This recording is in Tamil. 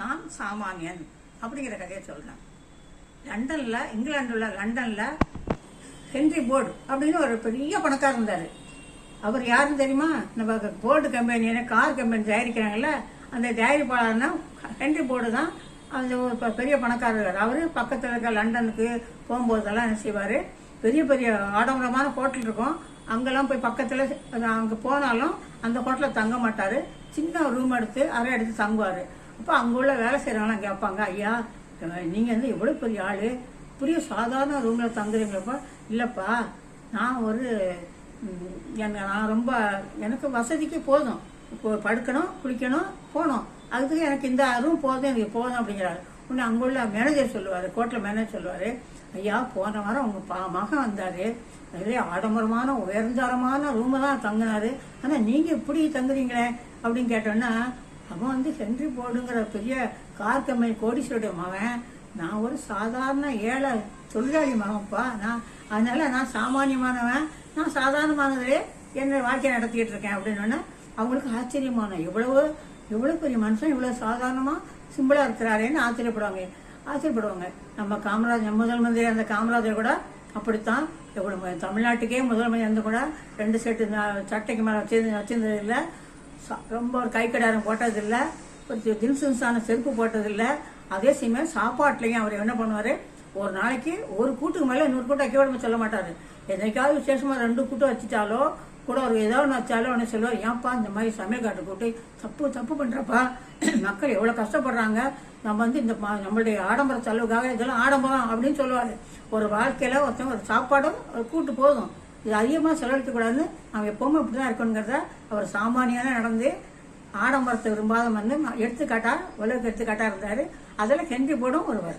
நான் சாமானியன் அப்படிங்கிற கதையை சொல்கிறேன் லண்டனில் இங்கிலாந்துல உள்ள லண்டனில் ஹென்ரி போர்டு அப்படின்னு ஒரு பெரிய பணக்காரர் இருந்தார். அவர் யாருன்னு தெரியுமா? நம்ம போர்டு கம்பெனி கார் கம்பெனி தயாரிக்கிறாங்கல்ல அந்த தயாரிப்பாளர்னா ஹென்ரி போர்டு தான். அந்த ஒரு பெரிய பணக்காரர் அவர் பக்கத்தில் இருக்க லண்டனுக்கு போகும்போதெல்லாம் என்ன செய்வார்? பெரிய பெரிய ஆடம்பரமான ஹோட்டல் இருக்கும். அங்கெல்லாம் போய் பக்கத்தில் அங்கே போனாலும் அந்த ஹோட்டலில் தங்க மாட்டார். சின்ன ரூம் எடுத்து அறை எடுத்து தங்குவார். அப்போ அங்கே உள்ள வேலை செய்கிறவங்களாம் கேட்பாங்க ஐயா நீங்கள் வந்து எவ்வளோ பெரிய ஆள்? பெரிய சாதாரண ரூமில் தங்குறீங்களப்பா. இல்லைப்பா நான் ஒரு என்ன நான் ரொம்ப எனக்கு வசதிக்கு போதும். இப்போ படுக்கணும் குளிக்கணும் போகணும். அதுக்கு எனக்கு இந்த ரூம் போதும் எனக்கு போதும் அப்படிங்கிறாரு. உடனே அங்கே உள்ள மேனேஜர் சொல்லுவார் கோர்ட்டில் மேனேஜர் சொல்லுவார் ஐயா போன வாரம் உங்கள் பா மகன் வந்தார். நிறைய ஆடம்பரமான உயர்ந்தரமான ரூமை தான் தங்கினார். ஆனால் நீங்கள் இப்படி தங்குறீங்களே? அப்படின்னு கேட்டோன்னா அவன் வந்து ஹென்றி போர்டுங்கிற பெரிய கார்த்தம்மை கோடீஸ்வருடைய மகன். நான் ஒரு சாதாரண ஏழை தொழிலாளி மகன்ப்பா. நான் அதனால நான் சாமானியமானவன். நான் சாதாரணமானதிலே என்னை வாழ்க்கையை நடத்திக்கிட்டு இருக்கேன் அப்படின்னு அவங்களுக்கு ஆச்சரியமான எவ்வளவு எவ்வளவு பெரிய மனுஷன் இவ்வளவு சாதாரணமா சிம்பிளா இருக்கிறாரேன்னு ஆச்சரியப்படுவாங்க. ஆச்சரியப்படுவாங்க. நம்ம காமராஜர் முதல் மந்திரி அந்த காமராஜர் கூட அப்படித்தான். எவ்வளவு தமிழ்நாட்டுக்கே முதல் மந்திரி வந்து கூட ரெண்டு செட்டு சட்டைக்கு மேல வச்சிருந்த வச்சிருந்தது இல்லை. ரொம்ப ஒரு கை கடாரம் போட்டதில்லை ஒரு தின்சன்ஸான செருப்பு போட்டதில்ல. அதே சமயம் சாப்பாட்டுலையும் அவர் என்ன பண்ணுவார்? ஒரு நாளைக்கு ஒரு கூட்டுக்கு மேலே இன்னொரு கூட்டம் வைக்க விடாம சொல்ல மாட்டார். என்னைக்காவது விசேஷமாக ரெண்டு கூட்டம் வச்சுட்டாலோ கூட ஒரு ஏதோ ஒன்று வச்சாலோ ஒன்று சொல்லுவார் ஏன்ப்பா இந்த மாதிரி சமையல் காட்டு கூட்டு தப்பு தப்பு பண்ணுறப்பா மக்கள் எவ்வளோ கஷ்டப்படுறாங்க. நம்ம வந்து இந்த நம்மளுடைய ஆடம்பர செலவுக்காக இதெல்லாம் ஆடம்பரம் அப்படின்னு சொல்லுவார். ஒரு வாழ்க்கையில் ஒருத்தவங்க ஒரு சாப்பாடும் ஒரு கூட்டு போதும். இது அதிகமாக செலவழிக்கக்கூடாதுன்னு அவன் எப்பவுமே இப்படிதான் இருக்கணுங்கிறத அவர் சாமானியாக நடந்து ஆடம்பரத்தை விரும்பாத வந்து எடுத்துக்காட்டா உலக எடுத்துக்காட்டா இருந்தாரு. அதில் கெஞ்சி போடும் ஒருவர்.